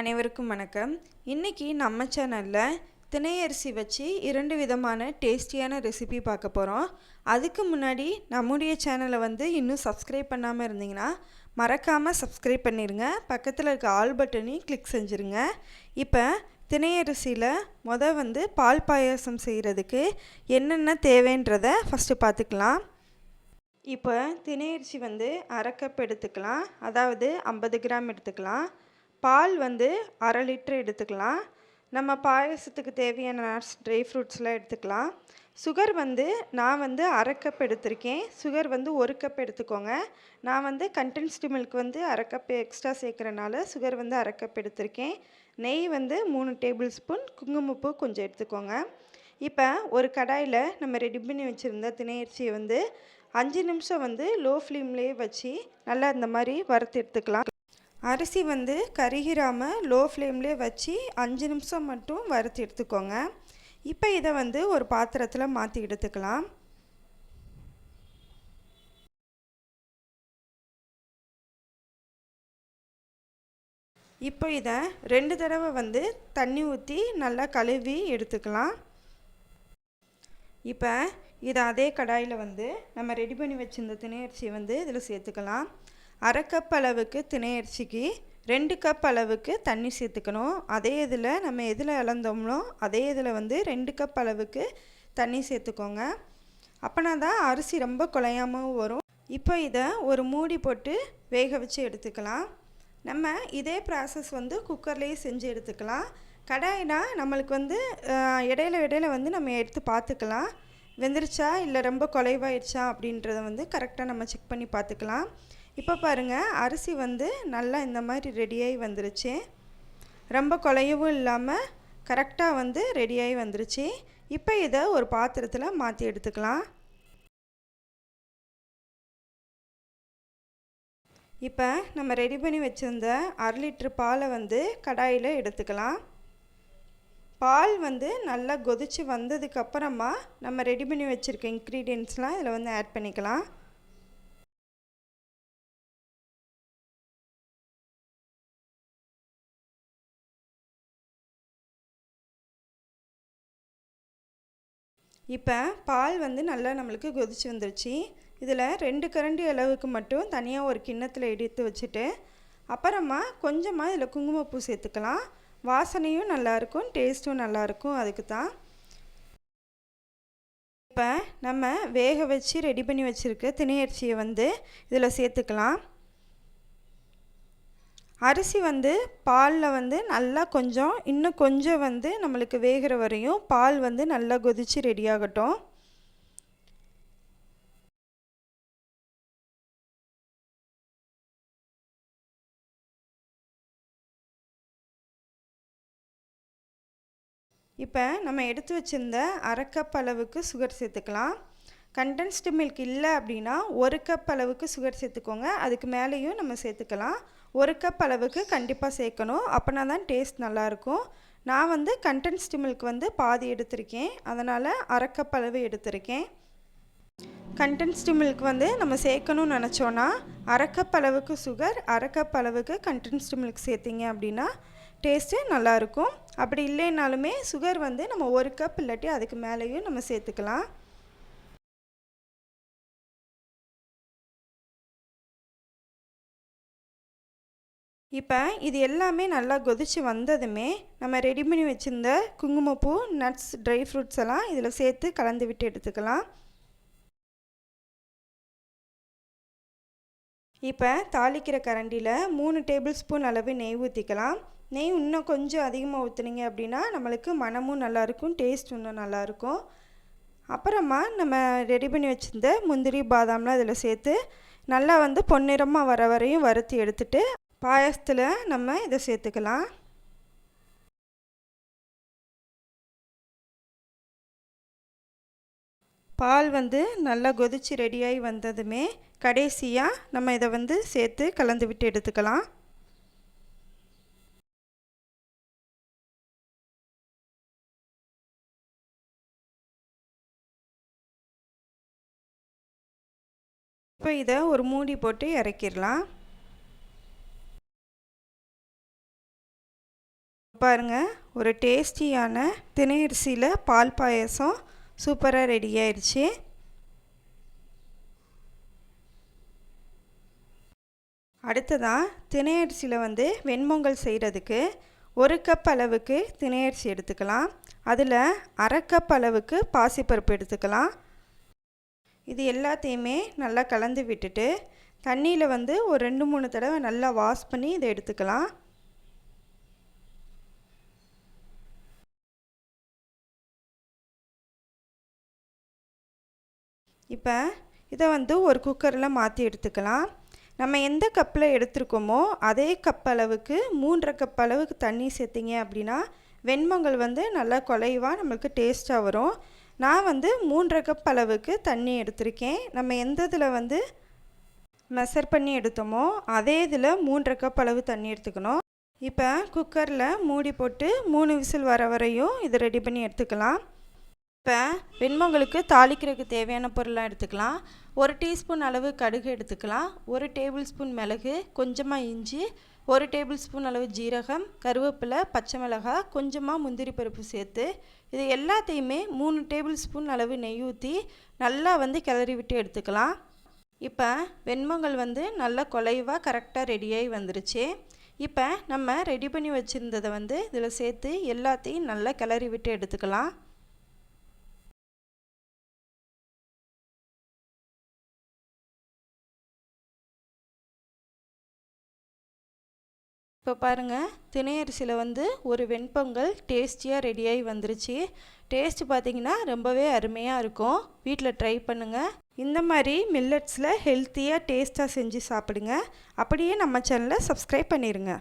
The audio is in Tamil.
அனைவருக்கும் வணக்கம். இன்றைக்கி நம்ம சேனலில் திணையரிசி வச்சு இரண்டு விதமான டேஸ்டியான ரெசிபி பார்க்க போகிறோம் அதுக்கு முன்னாடி நம்முடைய சேனலை வந்து இன்னும் சப்ஸ்கிரைப் பண்ணாமல் இருந்தீங்கன்னா மறக்காமல் சப்ஸ்கிரைப் பண்ணிடுங்க பக்கத்தில் இருக்க ஆல் பட்டனையும் கிளிக் செஞ்சுருங்க. இப்போ திணையரிசியில் மொதல் வந்து பால் பாயாசம் செய்கிறதுக்கு என்னென்ன தேவைன்றதை ஃபஸ்ட்டு பார்த்துக்கலாம். இப்போ திணையரிசி வந்து அரை கப் எடுத்துக்கலாம். அதாவது ஐம்பது கிராம் எடுத்துக்கலாம். பால் வந்து அரை லிட்ரு எடுத்துக்கலாம். நம்ம பாயசத்துக்கு தேவையான நட்ஸ் ட்ரை ஃப்ரூட்ஸ்லாம் எடுத்துக்கலாம். சுகர் வந்து நான் வந்து அரை கப் எடுத்திருக்கேன். சுகர் வந்து ஒரு கப் எடுத்துக்கோங்க. நான் வந்து கண்டென்ஸ்டு மில்க் வந்து அரை கப் எக்ஸ்ட்ரா சேர்க்குறனால சுகர் வந்து அரை கப் எடுத்திருக்கேன். நெய் வந்து மூணு டேபிள் ஸ்பூன் குங்குமப்பூ கொஞ்சம் எடுத்துக்கோங்க. இப்போ ஒரு கடாயில் நம்ம ரெடி பண்ணி வச்சுருந்த திணையரிசியை வந்து அஞ்சு நிமிஷம் வந்து லோ ஃப்ளேம்லேயே வச்சு நல்லா இந்த மாதிரி வறுத்து எடுத்துக்கலாம். அரிசி வந்து கருகிராமல் லோ ஃப்ளேம்லேயே வச்சு அஞ்சு நிமிஷம் மட்டும் வறுத்து எடுத்துக்கோங்க. இப்போ இதை வந்து ஒரு பாத்திரத்தில் மாற்றி எடுத்துக்கலாம். இப்போ இதை ரெண்டு தடவை வந்து தண்ணி ஊற்றி நல்லா கழுவி எடுத்துக்கலாம். இப்போ இதை அதே கடாயில் வந்து நம்ம ரெடி பண்ணி வச்சுருந்த திணையரிசியை வந்து இதில் சேர்த்துக்கலாம். அரை கப் அளவுக்கு திணையரிசிக்கு ரெண்டு கப் அளவுக்கு தண்ணி சேர்த்துக்கணும். அதே இதில் நம்ம எதில் இழந்தோம்னோ அதே இதில் வந்து ரெண்டு கப் அளவுக்கு தண்ணி சேர்த்துக்கோங்க. அப்போனா தான் அரிசி ரொம்ப குலையாமல் வரும். இப்போ இதை ஒரு மூடி போட்டு வேக வச்சு எடுத்துக்கலாம். நம்ம இதே ப்ராசஸ் வந்து குக்கர்லேயே செஞ்சு எடுத்துக்கலாம். கடாயினா நம்மளுக்கு வந்து இடையில இடையில வந்து நம்ம எடுத்து பார்த்துக்கலாம். வெந்துருச்சா இல்லை ரொம்ப குலைவாயிடுச்சா அப்படின்றத வந்து கரெக்டாக நம்ம செக் பண்ணி பார்த்துக்கலாம். இப்போ பாருங்கள் அரிசி வந்து நல்லா இந்த மாதிரி ரெடியாகி வந்துருச்சு. ரொம்ப குலையவும் இல்லாமல் கரெக்டாக வந்து ரெடியாகி வந்துருச்சு. இப்போ இதை ஒரு பாத்திரத்தில் மாற்றி எடுத்துக்கலாம். இப்போ நம்ம ரெடி பண்ணி வச்சுருந்த அரை லிட்ரு பாலை வந்து கடாயில் எடுத்துக்கலாம். பால் வந்து நல்லா கொதித்து வந்ததுக்கப்புறமா நம்ம ரெடி பண்ணி வச்சுருக்க இன்க்ரீடியன்ட்ஸ்லாம் இதில் வந்து ஆட் பண்ணிக்கலாம். இப்போ பால் வந்து நல்லா நம்மளுக்கு கொதிச்சு வந்துருச்சு. இதில் ரெண்டு கரண்டி அளவுக்கு மட்டும் தனியாக ஒரு கிண்ணத்தில் எடுத்து வச்சுட்டு அப்புறமா கொஞ்சமாக இதில் குங்குமப்பூ சேர்த்துக்கலாம். வாசனையும் நல்லாயிருக்கும் டேஸ்ட்டும் நல்லாயிருக்கும் அதுக்கு தான். இப்போ நம்ம வேக வச்சு ரெடி பண்ணி வச்சுருக்க திணையரிசியை வந்து இதில் சேர்த்துக்கலாம். அரிசி வந்து பாலில் வந்து நல்லா கொஞ்சம் இன்னும் கொஞ்சம் வந்து நம்மளுக்கு வேகிற வரையும் பால் வந்து நல்லா கொதித்து ரெடி ஆகட்டும். இப்போ நம்ம எடுத்து வச்சுருந்த அரை கப் அளவுக்கு சுகர் சேர்த்துக்கலாம். கண்டென்ஸ்டு மில்க் இல்லை அப்படின்னா ஒரு கப் அளவுக்கு சுகர் சேர்த்துக்கோங்க. அதுக்கு மேலேயும் நம்ம சேர்த்துக்கலாம். ஒரு கப் அளவுக்கு கண்டிப்பாக சேர்க்கணும். அப்போனா தான் டேஸ்ட் நல்லாயிருக்கும். நான் வந்து கண்டென்ஸ்டு மில்க் வந்து பாதி எடுத்திருக்கேன். அதனால் அரை கப் அளவு எடுத்திருக்கேன். கண்டென்ஸ்டு மில்க் வந்து நம்ம சேர்க்கணும்னு நினச்சோன்னா அரை கப் அளவுக்கு சுகர் அரை கப் அளவுக்கு கண்டென்ஸ்டு மில்க் சேர்த்திங்க அப்படின்னா டேஸ்ட்டு நல்லாயிருக்கும். அப்படி இல்லைனாலுமே சுகர் வந்து நம்ம ஒரு கப் இல்லாட்டி அதுக்கு மேலேயும் நம்ம சேர்த்துக்கலாம். இப்போ இது எல்லாமே நல்லா கொதித்து வந்ததுமே நம்ம ரெடி பண்ணி வச்சுருந்த குங்குமப்பூ நட்ஸ் ட்ரை ஃப்ரூட்ஸ் எல்லாம் இதில் சேர்த்து கலந்து விட்டு எடுத்துக்கலாம். இப்போ தாளிக்கிற கரண்டியில் மூணு டேபிள் ஸ்பூன் அளவு நெய் ஊற்றிக்கலாம் நெய் இன்னும் கொஞ்சம் அதிகமாக ஊற்றுனீங்க அப்படின்னா நம்மளுக்கு மனமும் நல்லாயிருக்கும் டேஸ்ட் இன்னும் நல்லாயிருக்கும் அப்புறமா நம்ம ரெடி பண்ணி வச்சுருந்த முந்திரி பாதாம்லாம் இதில் சேர்த்து நல்லா வந்து பொன்னிறமாக வர வரையும் வறுத்து எடுத்துட்டு பாயசத்தில் நம்ம இதை சேர்த்துக்கலாம். பால் வந்து நல்லா கொதித்து ரெடியாகி வந்ததுமே கடைசியாக நம்ம இதை வந்து சேர்த்து கலந்து விட்டு எடுத்துக்கலாம். இப்போ இதை ஒரு மூடி போட்டு இறக்கிடலாம். பாருங்கள் ஒரு டேஸ்டியான திணையரிசியில் பால் பாயசம் சூப்பராக ரெடி ஆயிடுச்சு அடுத்ததாக திணையரிசியில் வந்து வெண்பொங்கல் செய்கிறதுக்கு ஒரு கப் அளவுக்கு திணையரிசி எடுத்துக்கலாம். அதில் அரை கப் அளவுக்கு பாசிப்பருப்பு எடுத்துக்கலாம். இது எல்லாத்தையுமே நல்லா கலந்து விட்டுட்டு தண்ணியில் வந்து ஒரு ரெண்டு மூணு தடவை நல்லா வாஷ் பண்ணி இதை எடுத்துக்கலாம். இப்போ இதை வந்து ஒரு குக்கரில் மாற்றி எடுத்துக்கலாம். நம்ம எந்த கப்பில் எடுத்துருக்கோமோ அதே கப் அளவுக்கு மூன்றரை கப் அளவுக்கு தண்ணி சேர்த்திங்க அப்படின்னா வெண்பொங்கல் வந்து நல்லா குலைவாக நம்மளுக்கு டேஸ்ட்டாக வரும். நான் வந்து மூன்றரை கப் அளவுக்கு தண்ணி எடுத்திருக்கேன். நம்ம எந்த இதில் வந்து மெஷர் பண்ணி எடுத்தோமோ அதே இதில் மூன்றரை கப் அளவு தண்ணி எடுத்துக்கணும். இப்போ குக்கரில் மூடி போட்டு மூணு விசில் வர வரையும் இதை ரெடி பண்ணி எடுத்துக்கலாம். இப்போ வெண்பொங்கலுக்கு தாளிக்கிறதுக்கு தேவையான பொருளாக எடுத்துக்கலாம். ஒரு டீஸ்பூன் அளவு கடுகு எடுத்துக்கலாம். ஒரு டேபிள் ஸ்பூன் மிளகு கொஞ்சமாக இஞ்சி ஒரு டேபிள் ஸ்பூன் அளவு ஜீரகம் கருவேப்பிலை பச்சை மிளகாய் கொஞ்சமாக முந்திரி பருப்பு சேர்த்து இது எல்லாத்தையுமே மூணு டேபிள் ஸ்பூன் அளவு நெய் ஊற்றி நல்லா வந்து கிளறி விட்டு எடுத்துக்கலாம். இப்போ வெண்பொங்கல் வந்து நல்லா குலைவாக கரெக்டாக ரெடியாகி வந்துருச்சு. இப்போ நம்ம ரெடி பண்ணி வச்சுருந்ததை வந்து இதில் சேர்த்து எல்லாத்தையும் நல்லா கிளறி விட்டு எடுத்துக்கலாம். இப்போ பாருங்கள் திணையரிசியில் வந்து ஒரு வெண்பொங்கல் டேஸ்டியாக ரெடியாகி வந்துருச்சு. டேஸ்ட் பார்த்திங்கன்னா ரொம்பவே அருமையாக இருக்கும். வீட்டில் ட்ரை பண்ணுங்கள் இந்த மாதிரி மில்லட்ஸில் ஹெல்த்தியாக டேஸ்ட்டாக செஞ்சு சாப்பிடுங்க. அப்படியே நம்ம சேனலை சப்ஸ்கிரைப் பண்ணிடுங்க